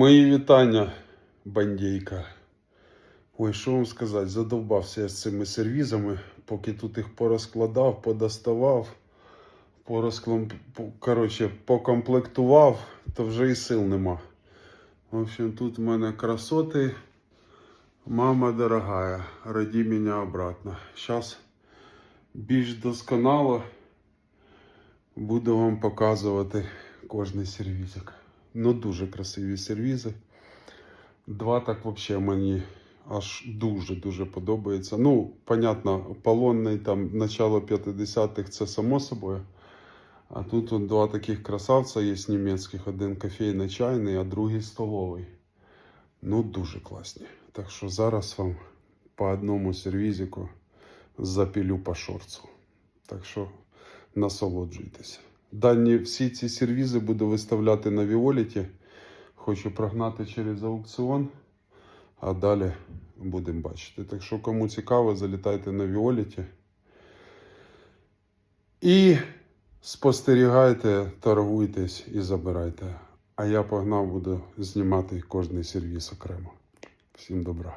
Мої вітання, бандейка. Ой, що вам сказати, задовбався я з цими сервізами, поки тут їх порозкладав, подоставав, порозклам... по- коротше, покомплектував, то вже і сил нема. В общем, тут в мене красоти. Мама дорогая, роди мене обратно. Зараз більш досконало буду вам показувати кожний сервізик. Ну, дуже красиві сервізи. Два так взагалі мені аж дуже-дуже подобається. Ну, понятно, полонний там начало 50-х це само собою. А тут от два таких красавця є німецьких: один кофейно-чайний, а другий столовий. Ну, дуже класні. Так що зараз вам по одному сервізику запілю по шорцу. Так що насолоджуйтеся. Дані всі ці сервізи буду виставляти на Віоліті. Хочу прогнати через аукціон, а далі будемо бачити. Так що, кому цікаво, залітайте на Віоліті. І спостерігайте, торгуйтесь і забирайте. А я погнав, буду знімати кожний сервіс окремо. Всім добра.